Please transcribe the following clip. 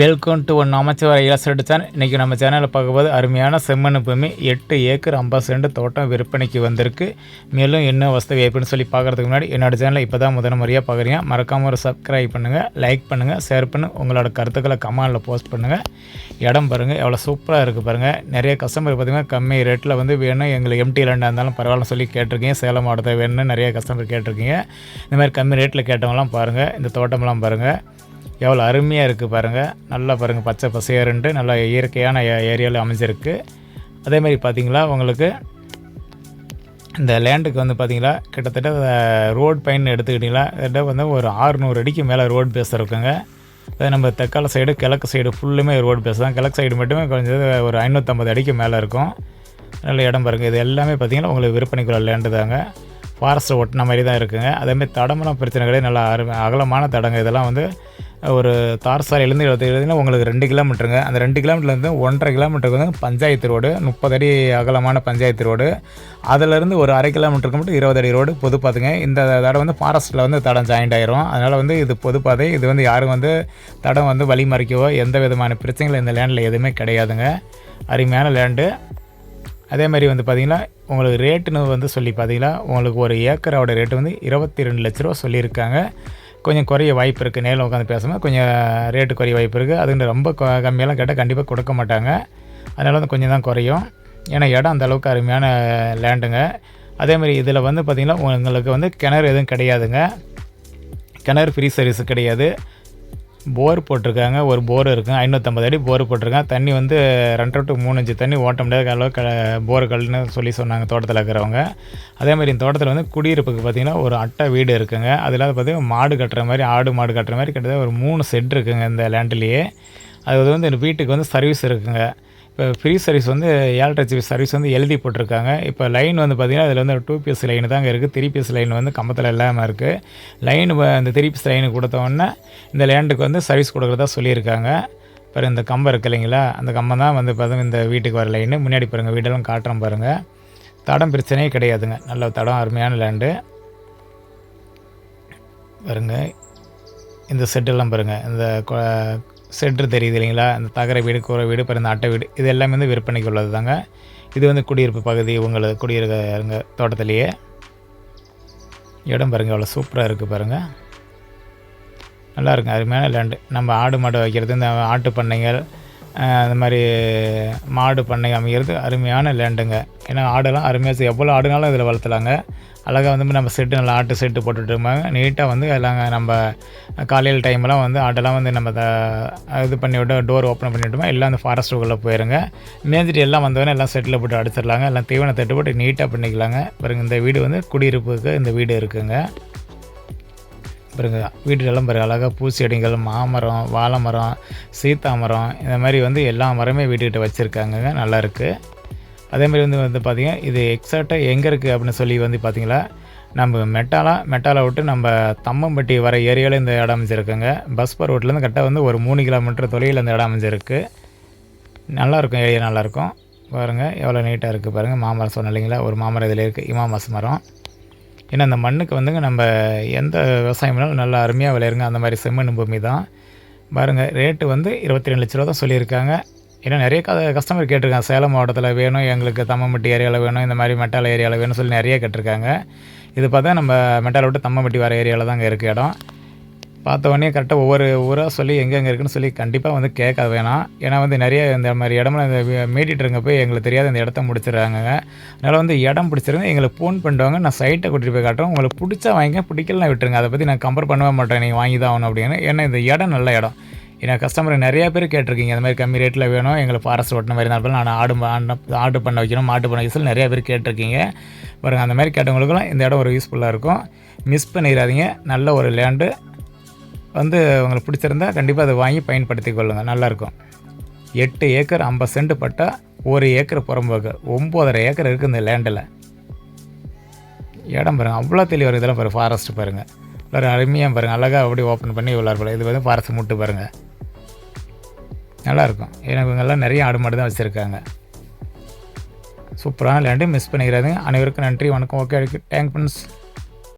Welcome to one அமைச்சர் இலசட்டு channel இன்றைக்கி நம்ம சேனலில் பார்க்கும்போது அருமையான செம்மண் பூமி. எட்டு ஏக்கர் ஐம்பது சென்ட் தோட்டம் விற்பனைக்கு வந்திருக்கு. மேலும் என்ன வசதி எப்படின்னு சொல்லி பார்க்குறதுக்கு முன்னாடி என்னோட சேனலை இப்போ தான் முதல் முறையாக பார்க்குறீங்க. மறக்காமல் ஒரு சப்ஸ்கிரைப் பண்ணுங்கள் லைக் பண்ணுங்கள் ஷேர் பண்ணு. உங்களோட கருத்துக்களை கமெண்டில் போஸ்ட் பண்ணுங்கள் இடம் பாருங்கள் எவ்வளோ சூப்பராக இருக்குது பாருங்கள் நிறைய கஸ்டமர் பார்த்திங்கன்னா கம்மி ரேட்டில் வந்து வேணும். எங்களுக்கு எம்டி லேண்டாக இருந்தாலும் பரவாயில்ல சொல்லி கேட்டிருக்கீங்க. சேலம் மாவட்டத்தை வேணும்னு நிறைய கஸ்டமர் கேட்டிருக்கீங்க. இந்த மாதிரி கம்மி ரேட்டில் கேட்டவங்களாம் பாருங்கள் இந்த தோட்டமெல்லாம் பாருங்கள் எவ்வளோ அருமையாக இருக்குது பாருங்கள் நல்லா பாருங்கள் பச்சை பசையருன்ட்டு நல்லா இயற்கையான ஏரியாவில் அமைஞ்சிருக்கு. அதேமாதிரி பார்த்தீங்களா உங்களுக்கு இந்த லேண்டுக்கு வந்து பார்த்தீங்களா கிட்டத்தட்ட ரோட் பயன் எடுத்துக்கிட்டிங்களா கிட்ட வந்து ஒரு ஆறுநூறு அடிக்கு மேலே ரோட் பேஸ் இருக்குங்க அது நம்ம தெற்கால சைடு கிழக்கு சைடு ஃபுல்லுமே ரோடு பேஸ் தான் கிழக்கு சைடு மட்டுமே கொஞ்சம் ஒரு ஐநூற்றம்பது அடிக்கு மேலே இருக்கும். நல்ல இடம் பாருங்கள் இது எல்லாமே பார்த்தீங்கன்னா உங்களுக்கு விற்பனைக்குள்ள லேண்டு தாங்க. ஃபாரஸ்ட்டை ஒட்டின மாதிரி தான் இருக்குங்க அதேமாதிரி தடமெல்லாம் பிரச்சனை கிடையாது நல்லா அருமை அகலமான தடங்க. இதெல்லாம் வந்து ஒரு தார் சாலையிலேருந்து எழுபத்தி உங்களுக்கு ரெண்டு கிலோமீட்டருங்க. அந்த ரெண்டு கிலோமீட்டர்லேருந்து ஒன்றரை கிலோமீட்டருக்கு வந்து பஞ்சாயத்து ரோடு முப்பது அடி அகலமான பஞ்சாயத்து ரோடு. அதிலேருந்து ஒரு அரை கிலோமீட்டருக்கு மட்டும் இருபது அடி ரோடு பொதுப்பாதைங்க இந்த தடம் வந்து ஃபாரஸ்ட்டில் வந்து தடம் ஜாயிண்ட் ஆயிரும். அதனால் வந்து இது பொதுப்பாதை இது வந்து யாரும் வந்து தடம் வந்து வழி மறிக்கவோ எந்த விதமான பிரச்சனைகளும் இந்த லேண்டில் எதுவுமே கிடையாதுங்க. அருமையான லேண்டு அதே மாதிரி வந்து பார்த்திங்கன்னா உங்களுக்கு ரேட்டுன்னு வந்து சொல்லி பார்த்தீங்கன்னா உங்களுக்கு ஒரு ஏக்கரோட ரேட்டு வந்து இருபத்தி ரெண்டு லட்ச ரூபா சொல்லியிருக்காங்க. கொஞ்சம் குறைய வாய்ப்பு இருக்குது நேரில் உட்காந்து பேசும்போது கொஞ்சம் ரேட்டு குறைய வாய்ப்பு இருக்குது அதுன்னு ரொம்ப கம்மியெல்லாம் கேட்டால் கண்டிப்பாக கொடுக்க மாட்டாங்க. அதனால் வந்து கொஞ்சம் தான் குறையும். ஏன்னா இடம் அந்தளவுக்கு அருமையான லேண்டுங்க அதேமாதிரி இதில் வந்து பார்த்திங்கன்னா உங்களுக்கு வந்து கிணறு எதுவும் கிடையாதுங்க. கிணறு ஃப்ரீ சர்வீஸ் கிடையாது. போர் போட்டிருக்காங்க. ஒரு போர் இருக்கும் ஐநூற்றம்பது அடி போர் போட்டிருக்காங்க தண்ணி வந்து ரெண்டரை டு மூணு அஞ்சு தண்ணி ஓட்ட முடியாத அளவு க போர் கல்னு சொல்லி சொன்னாங்க தோட்டத்தில் இருக்கிறவங்க. அதே மாதிரி இந்த தோட்டத்தில் வந்து குடியிருப்புக்கு பார்த்திங்கன்னா ஒரு அட்டை வீடு இருக்குங்க. இல்லாத பார்த்திங்கன்னா மாடு கட்டுற மாதிரி ஆடு மாடு கட்டுற மாதிரி கிட்டத்தட்ட ஒரு மூணு செட் இருக்குங்க இந்த லேண்ட்லேயே அது வந்து இந்த வீட்டுக்கு வந்து சர்வீஸ் இருக்குங்க. இப்போ ஃப்ரீ சர்வீஸ் வந்து ஏழரை ஜிபி சர்வீஸ் வந்து எழுதி போட்டிருக்காங்க. இப்போ லைன் வந்து பார்த்திங்கன்னா அதில் வந்து டூ பிஎஸ் லைன் தாங்க இருக்குது த்ரீ பிஎஸ் லைன் வந்து கம்பத்தில் இல்லாமல் இருக்குது லைன் அந்த த்ரீ பிஎஸ் லைனு கொடுத்தோன்னே இந்த லேண்டுக்கு வந்து சர்வீஸ் கொடுக்குறதா சொல்லியிருக்காங்க. பாரு இந்த கம்பம் இருக்குது இல்லைங்களா? அந்த கம்பம் தான் வந்து பார்த்தீங்கன்னா இந்த வீட்டுக்கு வர லைனு முன்னாடி பாருங்கள் வீடெல்லாம் காட்டுறோம் பாருங்கள் தடம் பிரச்சனையே கிடையாதுங்க. நல்ல தடம் அருமையான லேண்டு பாருங்கள் இந்த செட்டெல்லாம் பாருங்கள் இந்த செட்ரு தெரியுது இல்லைங்களா? அந்த தகர வீடு கூரை வீடு பிறந்த அட்டை வீடு இது எல்லாமே வந்து விற்பனைக்கு உள்ளது தாங்க இது வந்து குடியிருப்பு பகுதி உங்களது குடியிருக்க தோட்டத்திலேயே. இடம் பாருங்கள் அவ்வளோ சூப்பராக இருக்குது பாருங்கள் நல்லா இருக்கும் அருமையான லேண்டு நம்ம ஆடு மாடு வைக்கிறது இந்த ஆட்டு பண்ணைகள் அந்த மாதிரி மாடு பண்ணை அமைகிறது அருமையான லேண்டுங்க. ஏன்னா ஆடெல்லாம் அருமையாக எவ்வளோ ஆடுனாலும் இதில் வளர்த்தலாங்க. அழகாக வந்து நம்ம செட்டு நல்லா ஆட்டு செட்டு போட்டுட்ருப்பாங்க நீட்டாக வந்து எல்லாம் நம்ம காலையில் டைம்லாம் வந்து ஆட்டெல்லாம் வந்து நம்ம இது பண்ணி விட்டோம் டோர் ஓப்பன் பண்ணி விட்டோமா எல்லாம் அந்த ஃபாரஸ்ட்டுக்குள்ளே போயிருங்க. மேஞ்சிட்டு எல்லாம் வந்தவொடனே எல்லாம் செட்டில் போட்டு அடிச்சிடலாங்க. எல்லாம் தீவனம் தட்டு போட்டு நீட்டாக பண்ணிக்கலாங்க. பாருங்கள் இந்த வீடு வந்து குடியிருப்புக்கு இந்த வீடு இருக்குங்க. பாருங்க வீட்டுக்கெல்லாம் பாருங்கள் அழகாக பூச்செடிகள் மாமரம் வாழை மரம் சீத்தா மரம் இந்த மாதிரி வந்து எல்லா மரமே வீட்டுக்கிட்ட வச்சுருக்காங்க. நல்லாயிருக்கு அதேமாதிரி வந்து வந்து பார்த்திங்கன்னா இது எக்ஸாக்டாக எங்கே இருக்குது அப்படின்னு சொல்லி வந்து பார்த்திங்களா நம்ம மெட்டாலா மெட்டாலா விட்டு நம்ம தம்மம்பட்டி வர ஏரியாவில் இந்த இடம் அமைஞ்சிருக்குங்க. பஸ் பர் ரோட்லேருந்து கரெக்டாக வந்து ஒரு மூணு கிலோமீட்டர் தொலைவில் இந்த இடம் அமைஞ்சிருக்கு. நல்லாயிருக்கும் ஏரியா நல்லாயிருக்கும் பாருங்கள் எவ்வளோ நீட்டாக இருக்குது பாருங்கள் மாமரம் சொன்ன இல்லைங்களா ஒரு மாமரம் இதில் இருக்குது இமாமாஸ் மரம். ஏன்னா அந்த மண்ணுக்கு வந்துங்க நம்ம எந்த விவசாயம் பண்ணாலும் நல்லா அருமையாக விளையிருங்க அந்த மாதிரி செம்மண் பூமி தான். பாருங்கள் ரேட்டு வந்து இருபத்தி ரெண்டு லட்ச ரூபா தான் சொல்லியிருக்காங்க. ஏன்னா நிறைய க கஸ்டமர் கேட்டிருக்காங்க. சேலம் மாவட்டத்தில் வேணும் எங்களுக்கு தம்மம்பட்டி ஏரியாவில் வேணும் இந்த மாதிரி மெட்டால் ஏரியாவில் வேணும்னு சொல்லி நிறைய கேட்டிருக்காங்க. இது பார்த்தா நம்ம மெட்டாலை விட்டு தம்மம்பட்டி வர ஏரியாவில் தாங்க இருக்குது இடம். பார்த்தவொடனே கரெக்டாக ஒவ்வொரு ஊராக சொல்லி எங்கெங்கே இருக்குன்னு சொல்லி கண்டிப்பாக வந்து கேட்க வேணாம். ஏன்னா வந்து நிறைய இந்த மாதிரி இடம்லாம் இந்த மீட்டிட்டுருங்க போய் எங்களுக்கு தெரியாத இந்த இடத்த முடிச்சிடுறாங்க. அதனால் வந்து இடம் பிடிச்சிருங்க. எங்களுக்கு ஃபோன் பண்ணுவாங்க நான் சைட்டை கூட்டிகிட்டு போய் காட்டுறோம் உங்களுக்கு பிடிச்சா வாங்கிங்க பிடிக்கலாம் விட்டுருங்க. அதை பற்றி நான் கம்பேர் பண்ணவே மாட்டேன். நீங்கள் வாங்கி தான் ஆகணும் அப்படின்னு. ஏன்னா இந்த இடம் நல்ல இடம். ஏன்னா கஸ்டமர் நிறையா பேர் கேட்டிருக்கீங்க. அந்த மாதிரி கம்மி ரேட்டில் வேணும். எங்களுக்கு ஃபாரஸ்ட் ஓட்டின மாதிரி இருந்தாலும் நான் ஆடு ஆர்டர் பண்ண வைக்கணும். மாட்டு பண்ண வைக்கணும். நிறையா பேர் கேட்டிருக்கீங்க. பாருங்கள் அந்த மாதிரி கேட்டவங்களுக்குலாம் இந்த இடம் ஒரு யூஸ்ஃபுல்லாக இருக்கும். மிஸ் பண்ணிடாதீங்க. நல்ல ஒரு லேண்டு வந்து உங்களுக்கு பிடிச்சிருந்தா கண்டிப்பாக அதை வாங்கி பயன்படுத்தி கொள்ளுங்கள் நல்லாயிருக்கும் எட்டு ஏக்கர் ஐம்பது சென்ட் பட்டால் ஒரு ஏக்கர் புறம்போக்கு. ஒம்போதரை ஏக்கர் இருக்குது இந்த லேண்டில். இடம் பாருங்கள் அவ்வளோ தெளிவாக இதெல்லாம் பாருங்கள் ஃபாரஸ்ட் பாருங்கள் ஒரு அருமையாக பாருங்கள் அழகாக அப்படி ஓப்பன் பண்ணி இவ்வளோ இருக்கும் இது வந்து ஃபாரஸ்ட் முட்டு பாருங்கள் நல்லாயிருக்கும் ஏன்னா இவங்கெல்லாம் நிறைய ஆடு மாடு தான் வச்சுருக்காங்க. சூப்பரான லேண்டு மிஸ் பண்ணிக்கிறாதுங்க. அனைவருக்கும் நன்றி வணக்கம். Okay thank friends